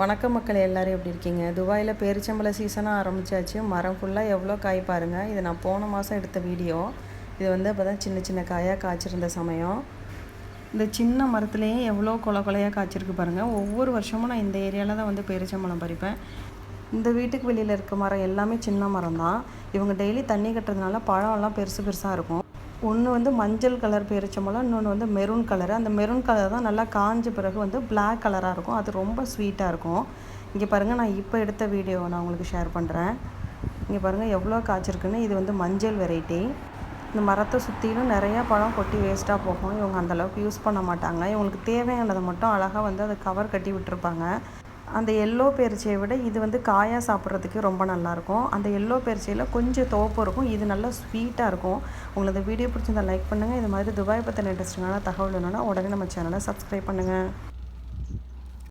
வணக்கம் மக்கள் எல்லோரும் எப்படி இருக்கீங்க? துபாயில் பேரிச்சம்பளை சீசனாக ஆரம்பித்தாச்சு மரம் ஃபுல்லாக எவ்வளோ காய் பாருங்கள் இது நான் போன மாதம் எடுத்த வீடியோ இது வந்து அப்போ தான் சின்ன சின்ன காயாக காய்ச்சிருந்த சமயம். இந்த சின்ன மரத்துலேயே எவ்வளோ கொலை கொலையாக காய்ச்சிருக்கு பாருங்கள் ஒவ்வொரு வருஷமும் நான் இந்த ஏரியாவில் தான் வந்து பேரிச்சம்பளம் பறிப்பேன். இந்த வீட்டுக்கு வெளியில் இருக்க மரம் எல்லாமே சின்ன மரம் தான் இவங்க டெய்லி தண்ணி கட்டுறதுனால பழம்லாம் பெருசு பெருசாக இருக்கும். ஒன்று வந்து மஞ்சள் கலர் பேரிச்சம்பழம் இன்னொன்று வந்து மெரூன் கலர் அந்த மெரூன் கலர் தான் நல்லா காஞ்ச பிறகு வந்து பிளாக் கலராக இருக்கும். அது ரொம்ப ஸ்வீட்டாக இருக்கும். இங்கே பாருங்கள் நான் இப்போ எடுத்த வீடியோ நான் உங்களுக்கு ஷேர் பண்ணுறேன் இங்கே பாருங்கள் எவ்வளோ காய்ச்சிருக்குன்னு. இது வந்து மஞ்சள் வெரைட்டி இந்த மரத்தை சுற்றிலும் நிறையா பழம் கொட்டி வேஸ்ட்டாக போகும். இவங்க அந்தளவுக்கு யூஸ் பண்ண மாட்டாங்க. இவங்களுக்கு தேவையானதை மட்டும் அழகாக வந்து அதை கவர் கட்டி விட்டுருப்பாங்க. அந்த எல்லோ பேரிச்சையை விட இது வந்து காயாக சாப்பிட்றதுக்கு ரொம்ப நல்லாயிருக்கும். அந்த எல்லோ பேரிச்சையில் கொஞ்சம் தோப்பு இருக்கும். இது நல்லா ஸ்வீட்டாக இருக்கும். உங்களுக்கு இந்த வீடியோ பிடிச்சிருந்தா லைக் பண்ணுங்கள் இது மாதிரி துபாய் பற்றின இன்ட்ரெஸ்டிங்கான தகவல் வேணும்னா உடனே நம்ம சேனலை சப்ஸ்கிரைப் பண்ணுங்கள்